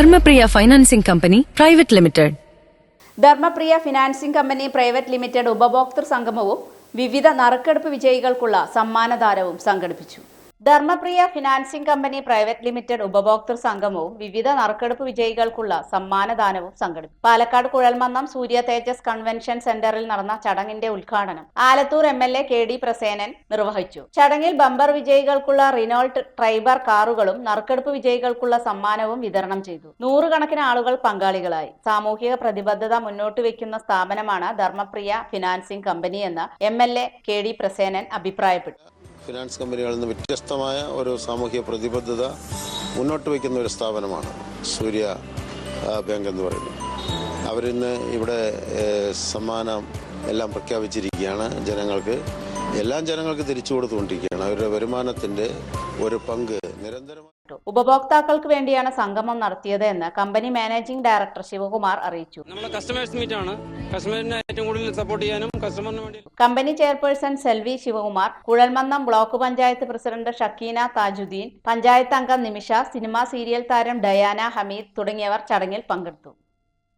Dharmapriya financing company private limited. Dharmapriya financing company private limited ഉപഭോക്തൃ സംഗമവും വിവിധ നറുക്കെടുപ്പ് വിജയികൾക്കുള്ള സമ്മാനദാനവും സംഘടിപ്പിച്ചു. Dharmapriya financing company private limited ഉപഭോക്തൃ സംഗമവും വിവിധ നറുക്കെടുപ്പ് വിജയികൾക്കുള്ള സമ്മാനദാനവും സംഘടിപ്പിച്ചു. പാലക്കാട് കുഴൽമന്നം സൂര്യ തേജസ് കൺവെൻഷൻ സെന്ററിൽ നടന്ന ചടങ്ങിന്റെ ഉദ്ഘാടനം Alathur M L A K D Prasenan നിർവഹിച്ചു. ചടങ്ങിൽ ബമ്പർ വിജയികൾക്കുള്ള റിനോൾട്ട് ട്രൈബർ കാറുകളും നറുക്കെടുപ്പ് വിജയികൾക്കുള്ള സമ്മാനവും വിതരണം ചെയ്തു. നൂറുകണക്കിന് ആളുകൾ പങ്കാളികളായി. സാമൂഹിക പ്രതിബദ്ധത മുന്നോട്ട് വയ്ക്കുന്ന സ്ഥാപനമാണ് ധർമ്മപ്രിയ ഫിനാൻസിംഗ് കമ്പനി എന്ന് M L A K D Prasenan അഭിപ്രായപ്പെട്ടു. ഫിനാൻസ് കമ്പനികളിൽ നിന്ന് വ്യത്യസ്തമായ ഒരു സാമൂഹ്യ പ്രതിബദ്ധത മുന്നോട്ട് വയ്ക്കുന്ന ഒരു സ്ഥാപനമാണ് സൂര്യ ബാങ്ക് എന്ന് പറയുന്നത്. അവരിന്ന് ഇവിടെ സമ്മാനം എല്ലാം പ്രഖ്യാപിച്ചിരിക്കുകയാണ് ജനങ്ങൾക്ക്. എല്ലാം ജനങ്ങൾക്ക് തിരിച്ചു കൊടുത്തുകൊണ്ടിരിക്കുകയാണ്. അവരുടെ വരുമാനത്തിന്റെ ഒരു പങ്ക് നിരന്തരമായി ഉപഭോക്താക്കൾക്ക് വേണ്ടിയാണ് സംഗമം നടത്തിയത് എന്ന് കമ്പനി മാനേജിംഗ് ഡയറക്ടർ ശിവകുമാർ അറിയിച്ചു. കസ്റ്റമേഴ്സ് മീറ്റ് ആണ് കസ്റ്റമറിനെ ഏറ്റവും കൂടുതൽ സപ്പോർട്ട് ചെയ്യാനും കസ്റ്റമറിന് വേണ്ടി company chairperson Selvi Sivakumar Kuzhalmannam block panchayat president Shakeena Thajudheen panchayat അംഗം നിമിഷ സിനിമാ സീരിയൽ താരം ഡയാന ഹമീദ് തുടങ്ങിയവർ ചടങ്ങിൽ പങ്കെടുത്തു.